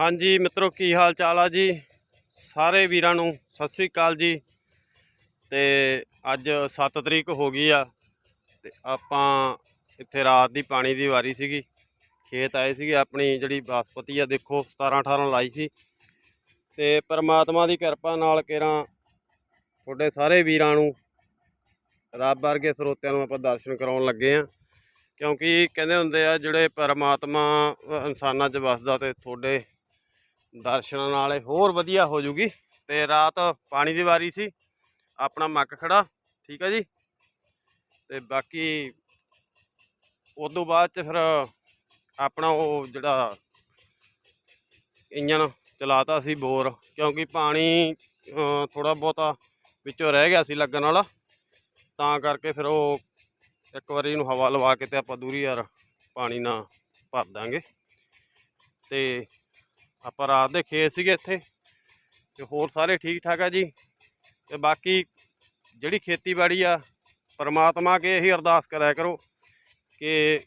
ਹਾਂਜੀ, ਮਿੱਤਰੋ, ਕੀ ਹਾਲ ਚਾਲ ਆ ਜੀ? ਸਾਰੇ ਵੀਰਾਂ ਨੂੰ ਸਤਿ ਸ੍ਰੀ ਅਕਾਲ ਜੀ। ਤੇ ਅੱਜ 7 ਤਰੀਕ ਹੋ ਗਈ ਆ ਤੇ ਆਪਾਂ ਇੱਥੇ ਰਾਤ ਦੀ ਪਾਣੀ ਦੀ ਵਾਰੀ ਸੀਗੀ। ਖੇਤ ਆਏ ਸੀਗੇ, ਆਪਣੀ ਜਿਹੜੀ ਬਾਸਪਤੀ ਆ, ਦੇਖੋ 17 18 ਲਾਈ ਸੀ। ਤੇ ਪਰਮਾਤਮਾ ਦੀ ਕਿਰਪਾ ਨਾਲ ਕੇਰਾਂ ਤੁਹਾਡੇ ਸਾਰੇ ਵੀਰਾਂ ਨੂੰ, ਰੱਬ ਵਰਗੇ ਸਰੋਤਿਆਂ ਨੂੰ ਆਪਾਂ ਦਰਸ਼ਨ ਕਰਾਉਣ ਲੱਗੇ ਆ। ਕਿਉਂਕਿ ਕਹਿੰਦੇ ਹੁੰਦੇ ਆ, ਜਿਹੜੇ ਪਰਮਾਤਮਾ ਇਨਸਾਨਾਂ 'ਚ ਵਸਦਾ ਤੇ ਤੁਹਾਡੇ ਦਰਸ਼ਨ ਨਾਲੇ ਹੋਰ ਵਧੀਆ ਹੋ ਜੂਗੀ। ਤੇ ਰਾਤ ਪਾਣੀ ਦੀ ਵਾਰੀ ਸੀ। ਆਪਣਾ ਮੱਕ ਖੜਾ, ਠੀਕ ਹੈ ਜੀ? ਤੇ ਬਾਕੀ ਉਸ ਤੋਂ ਬਾਅਦ ਚ ਫਿਰ ਆਪਣਾ ਉਹ ਜਿਹੜਾ ਇੰਜਨ ਚਲਾਤਾ ਸੀ ਬੋਰ, ਕਿਉਂਕਿ ਪਾਣੀ ਥੋੜਾ ਬਹੁਤਾ ਵਿੱਚੋਂ ਰਹਿ ਗਿਆ ਸੀ ਲੱਗਣ ਵਾਲਾ। ਤਾਂ ਕਰਕੇ ਫਿਰ ਉਹ ਇੱਕ ਵਾਰੀ ਇਹਨੂੰ ਹਵਾ ਲਵਾ ਕੇ ਤੇ ਆਪਾਂ ਦੂਰੀ ਯਾਰ ਪਾਣੀ ਨਾਲ ਭਰ ਦਾਂਗੇ। ਤੇ ਆਪਾਂ ਰਾਤ ਦੇ ਖੇਤ ਸੀਗੇ ਇੱਥੇ ਤੇ ਹੋਰ ਸਾਰੇ ਠੀਕ ਠਾਕ ਆ ਜੀ। ਤੇ ਬਾਕੀ ਜਿਹੜੀ ਖੇਤੀਬਾੜੀ ਆ, ਪਰਮਾਤਮਾ ਅੱਗੇ ਇਹੀ ਅਰਦਾਸ ਕਰਿਆ ਕਰੋ ਕਿ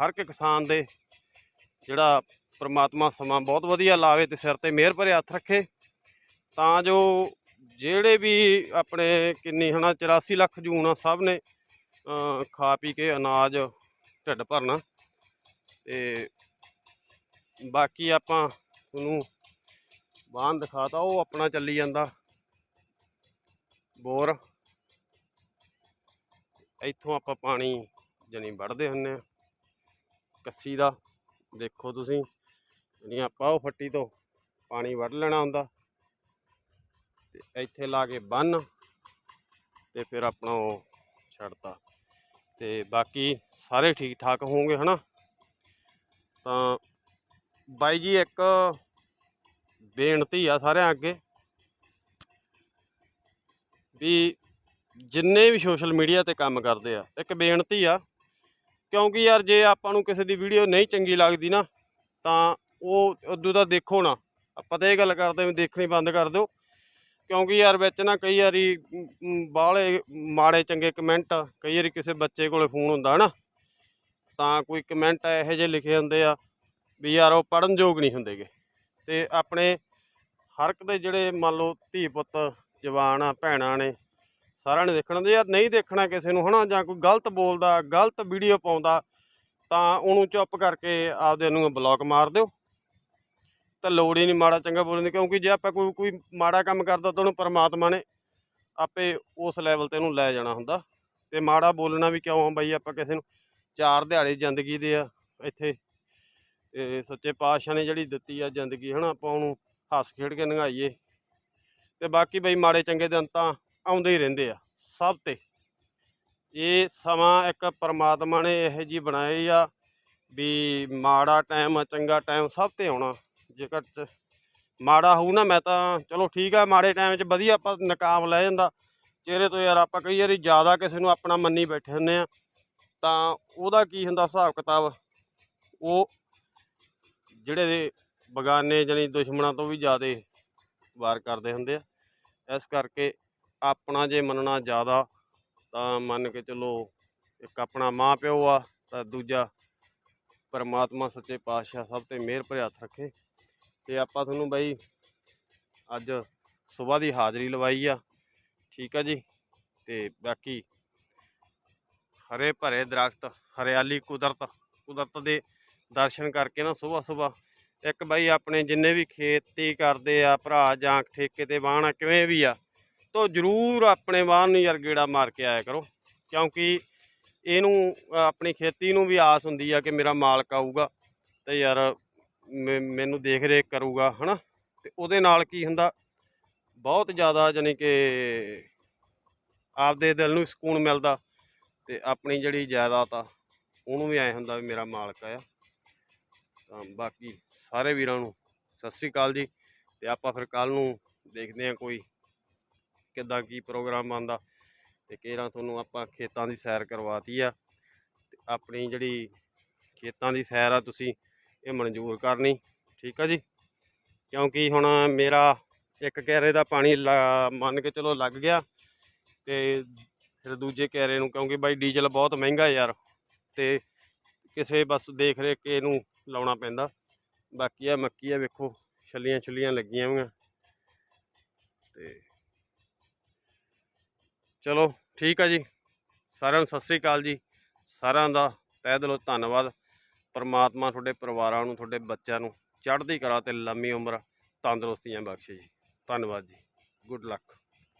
ਹਰ ਇੱਕ ਕਿਸਾਨ ਦੇ ਜਿਹੜਾ ਪਰਮਾਤਮਾ ਸਮਾਂ ਬਹੁਤ ਵਧੀਆ ਲਾਵੇ ਤੇ ਸਿਰ ਤੇ ਮਿਹਰ ਭਰੇ ਹੱਥ ਰੱਖੇ। ਤਾਂ ਜੋ ਜਿਹੜੇ ਵੀ ਆਪਣੇ ਕਿੰਨੀ ਹਨਾ 84 ਲੱਖ ਜੂਨ ਆ, ਸਭ ਨੇ ਖਾ ਪੀ ਕੇ ਅਨਾਜ ਢਿੱਡ ਭਰਨਾ। ਤੇ ਬਾਕੀ ਆਪਾਂ ਤੁਹਾਨੂੰ ਬਾਹਨ ਦਿਖਾਤਾ, ਉਹ ਆਪਣਾ ਚੱਲੀ ਜਾਂਦਾ। ਬੋਰ। ਇੱਥੋਂ ਆਪਾਂ ਪਾਣੀ ਜਣੀ ਵੜਦੇ ਹੁੰਨੇ ਆ ਕੱਸੀ ਦਾ, ਦੇਖੋ ਤੁਸੀਂ ਜਿਹੜੀਆਂ ਆਪਾਂ ਉਹ ਫੱਟੀ ਤੋਂ ਪਾਣੀ ਵੱਢ ਲੈਣਾ ਹੁੰਦਾ। ਤੇ ਇੱਥੇ ਲਾ ਕੇ ਬੰਨ ਤੇ ਫਿਰ ਆਪਣਾ ਉਹ ਛੱਡਤਾ। ਤੇ ਬਾਕੀ ਸਾਰੇ ਠੀਕ ਠਾਕ ਹੋਣਗੇ, ਹਨਾ? ਤਾਂ ਬਾਈ ਜੀ, ਇੱਕ ਬੇਨਤੀ ਆ ਸਾਰਿਆਂ ਅੱਗੇ ਵੀ ਜਿੰਨੇ ਵੀ ਸੋਸ਼ਲ ਮੀਡੀਆ ਤੇ ਕੰਮ ਕਰਦੇ ਆ, ਇੱਕ ਬੇਨਤੀ ਆ, ਕਿਉਂਕਿ ਯਾਰ ਜੇ ਆਪਾਂ ਨੂੰ ਕਿਸੇ ਦੀ ਵੀਡੀਓ ਨਹੀਂ ਚੰਗੀ ਲੱਗਦੀ ਨਾ, ਤਾਂ ਉਹ ਉਦੋਂ ਦਾ ਦੇਖੋ ਨਾ, ਆਪਾਂ ਤਾਂ ਇਹ ਗੱਲ ਕਰਦੇ ਵੀ ਦੇਖਣੀ ਬੰਦ ਕਰ ਦਿਓ, ਕਿਉਂਕਿ ਯਾਰ ਵਿੱਚ ਨਾ ਕਈ ਵਾਰੀ ਬਾਹਲੇ ਮਾੜੇ ਚੰਗੇ ਕਮੈਂਟ ਕਈ ਵਾਰੀ ਕਿਸੇ ਬੱਚੇ ਕੋਲੇ ਫੋਨ ਹੁੰਦਾ ਹੈ ਨਾ ਤਾਂ ਕੋਈ ਕਮੈਂਟ ਇਹੋ ਜਿਹੇ ਲਿਖੇ ਹੁੰਦੇ ਆ ਵੀ ਯਾਰ ਉਹ ਪੜਨ ਯੋਗ ਨਹੀਂ ਹੁੰਦੇਗੇ। ਤੇ ਆਪਣੇ ਹਰ ਇੱਕ ਦੇ ਜਿਹੜੇ ਮੰਨ ਲਓ ਧੀ ਪੁੱਤ, ਜਵਾਨ ਆ, ਭੈਣਾਂ ਨੇ, ਸਾਰਿਆਂ ਨੇ ਦੇਖਣਾ ਤੇ ਯਾਰ ਨਹੀਂ ਦੇਖਣਾ ਕਿਸੇ ਨੂੰ ਹਨਾ ਜਾਂ ਕੋਈ ਗਲਤ ਬੋਲਦਾ, ਗਲਤ ਵੀਡੀਓ ਪਾਉਂਦਾ, ਤਾਂ ਉਹਨੂੰ ਚੁੱਪ ਕਰਕੇ ਆਪਦੇ ਨੂੰ ਬਲੌਕ ਮਾਰ ਦਿਓ। ਤਾਂ ਲੋੜ ਹੀ ਨਹੀਂ ਮਾੜਾ ਚੰਗਾ ਬੋਲਣ ਦੀ, ਕਿਉਂਕਿ ਜੇ ਆਪਾਂ ਕੋਈ ਕੋਈ ਮਾੜਾ ਕੰਮ ਕਰਦਾ ਤਾਂ ਉਹਨੂੰ ਪਰਮਾਤਮਾ ਨੇ ਆਪੇ ਉਸ ਲੈਵਲ ਤੇ ਉਹਨੂੰ ਲੈ ਜਾਣਾ ਹੁੰਦਾ। ਤੇ ਮਾੜਾ ਬੋਲਣਾ ਵੀ ਕਿਉਂ ਆ ਬਾਈ ਆਪਾਂ ਕਿਸੇ ਨੂੰ? ਚਾਰ ਦਿਹਾੜੇ ਜ਼ਿੰਦਗੀ ਦੇ ਆ ਇੱਥੇ। ਤੇ ਸੱਚੇ ਪਾਤਸ਼ਾਹ ਨੇ ਜਿਹੜੀ ਦਿੱਤੀ ਆ ਜ਼ਿੰਦਗੀ, ਹਨਾ, ਆਪਾਂ ਉਹਨੂੰ ਹੱਸ ਖੇਡ ਕੇ ਲੰਘਾਈਏ ਤੇ ਬਾਕੀ ਬਈ ਮਾੜੇ ਚੰਗੇ ਦਿਨ ਤਾਂ ਆਉਂਦੇ ਹੀ ਰਹਿੰਦੇ ਆ, ਸਭ ਤੇ। ਇਹ ਸਮਾਂ ਇੱਕ ਪਰਮਾਤਮਾ ਨੇ ਇਹੋ ਜੀ ਬਣਾਈ ਆ ਵੀ ਮਾੜਾ ਟਾਈਮ, ਚੰਗਾ ਟਾਈਮ ਸਭ ਤੇ ਆਉਣਾ। ਜੇਕਰ ਚ- ਮਾੜਾ ਹੋਊ ਨਾ, ਮੈਂ ਤਾਂ ਚਲੋ ਠੀਕ ਆ, ਮਾੜੇ ਟਾਈਮ 'ਚ ਵਧੀਆ ਆਪਾਂ ਨਕਾਮ ਲੈ ਜਾਂਦਾ। ਚਿਹਰੇ ਤੋਂ ਯਾਰ ਆਪਾਂ ਕਈ ਵਾਰੀ ਜ਼ਿਆਦਾ ਕਿਸੇ ਨੂੰ ਆਪਣਾ ਮੰਨੀ ਬੈਠੇ ਹੁੰਦੇ ਆ, ਤਾਂ ਉਹਦਾ ਕੀ ਹੁੰਦਾ ਹਿਸਾਬ ਕਿਤਾਬ ਉਹ ਜਿਹੜੇ ਬਗਾਨੇ ਜਾਨੀ ਦੁਸ਼ਮਣਾਂ ਤੋਂ ਵੀ ਜ਼ਿਆਦਾ ਵਾਰ ਕਰਦੇ ਹੁੰਦੇ ਆ। ਇਸ ਕਰਕੇ ਆਪਣਾ ਜੇ ਮੰਨਣਾ ਜ਼ਿਆਦਾ, ਤਾਂ ਮੰਨ ਕੇ ਚੱਲੋ ਇੱਕ ਆਪਣਾ ਮਾਂ ਪਿਓ ਆ, ਤਾਂ ਦੂਜਾ ਪਰਮਾਤਮਾ, ਸੱਚੇ ਪਾਤਸ਼ਾਹ ਸਭ ਤੇ ਮਿਹਰ ਭਰੇ ਹੱਥ ਰੱਖੇ। ਤੇ ਆਪਾਂ ਤੁਹਾਨੂੰ ਬਾਈ ਅੱਜ ਸਵੇਰ ਦੀ ਹਾਜ਼ਰੀ ਲਵਾਈ ਆ। ਠੀਕ ਆ ਜੀ? ਤੇ ਬਾਕੀ ਹਰੇ ਭਰੇ ਦਰਖਤ, ਹਰਿਆਲੀ ਕੁਦਰਤ ਕੁਦਰਤ ਦੇ ਦਰਸ਼ਨ ਕਰਕੇ ਨਾ ਸਵੇਰ ਸਵੇਰ। ਇੱਕ ਬਾਈ ਆਪਣੇ ਜਿੰਨੇ ਵੀ ਖੇਤੀ ਕਰਦੇ ਆ, ਭਰਾ ਜਾਂ ਠੇਕੇ ਤੇ ਵਾਹਣਾ ਕਿਵੇਂ ਵੀ ਆ, ਤੋ ਜਰੂਰ ਆਪਣੇ ਵਾਹਨ ਨੂੰ ਯਾਰ ਗੇੜਾ ਮਾਰ ਕੇ ਆਇਆ ਕਰੋ। ਕਿਉਂਕਿ ਇਹਨੂੰ, ਆਪਣੀ ਖੇਤੀ ਨੂੰ ਵੀ ਆਸ ਹੁੰਦੀ ਆ ਕਿ ਮੇਰਾ ਮਾਲਕ ਆਊਗਾ ਤੇ ਯਾਰ ਮੈ- ਮੈਨੂੰ ਦੇਖ ਰੇਖ ਕਰੂਗਾ, ਹਨਾ? ਤੇ ਉਹਦੇ ਨਾਲ ਕੀ ਹੁੰਦਾ, ਬਹੁਤ ਜ਼ਿਆਦਾ ਜਾਨੀ ਕਿ ਆਪਦੇ ਦਿਲ ਨੂੰ ਸਕੂਨ ਮਿਲਦਾ ਤੇ ਆਪਣੀ ਜਿਹੜੀ ਜਾਇਦਾਦ ਆ, ਉਹਨੂੰ ਵੀ ਐ ਹੁੰਦਾ ਵੀ ਮੇਰਾ ਮਾਲਕ ਆ ਤਾਂ ਬਾਕੀ ਸਾਰੇ ਵੀਰਾਂ ਨੂੰ ਸਤਿ ਸ੍ਰੀ ਅਕਾਲ ਜੀ ਤੇ ਆਪਾਂ ਫਿਰ ਕੱਲ ਨੂੰ ਦੇਖਦੇ ਹਾਂ ਕੋਈ ਕਿੱਦਾਂ ਕੀ ਪ੍ਰੋਗਰਾਮ ਆਂਦਾ ਤੇ ਕਿਹੜਾ ਤੁਹਾਨੂੰ ਆਪਾਂ ਖੇਤਾਂ ਦੀ ਸੈਰ ਕਰਵਾਤੀ ਆ ਤੇ ਆਪਣੀ ਜਿਹੜੀ ਖੇਤਾਂ ਦੀ ਸੈਰ ਆ ਤੁਸੀਂ ਇਹ ਮਨਜ਼ੂਰ ਕਰਨੀ, ਠੀਕ ਆ ਜੀ? ਕਿਉਂਕਿ ਹੁਣ ਮੇਰਾ ਇੱਕ ਕੈਰੇ ਦਾ ਪਾਣੀ ਲਾ- ਮੰਨ ਕੇ ਚਲੋ ਲੱਗ ਗਿਆ ਤੇ ਫਿਰ ਦੂਜੇ ਕੈਰੇ ਨੂੰ ਕਿਉਂਕਿ ਬਾਈ ਡੀਜ਼ਲ ਬਹੁਤ ਮਹਿੰਗਾ ਯਾਰ ਤੇ ਕਿਸੇ ਬਸ ਦੇਖ ਰੇਖ ਕੇ ਇਹਨੂੰ ਲਾਉਣਾ ਪੈਂਦਾ। ਬਾਕੀ ਆ ਮੱਕੀ ਆ ਵੇਖੋ, ਛੱਲੀਆਂ ਛੁੱਲੀਆਂ ਲੱਗੀਆਂ ਹੋਈਆਂ। ਤੇ ਚਲੋ, ਠੀਕ ਆ ਜੀ। ਸਾਰਿਆਂ ਨੂੰ ਸਤਿ ਸ੍ਰੀ ਅਕਾਲ ਜੀ। ਸਾਰਿਆਂ ਦਾ ਤਹਿ ਦਿਲੋਂ ਧੰਨਵਾਦ। ਪਰਮਾਤਮਾ ਤੁਹਾਡੇ ਪਰਿਵਾਰਾਂ ਨੂੰ, ਤੁਹਾਡੇ ਬੱਚਿਆਂ ਨੂੰ ਚੜ੍ਹਦੀ ਕਲਾ ਤੇ ਲੰਮੀ ਉਮਰ ਤੰਦਰੁਸਤੀਆਂ ਬਖਸ਼ੇ ਜੀ। ਧੰਨਵਾਦ ਜੀ। Good luck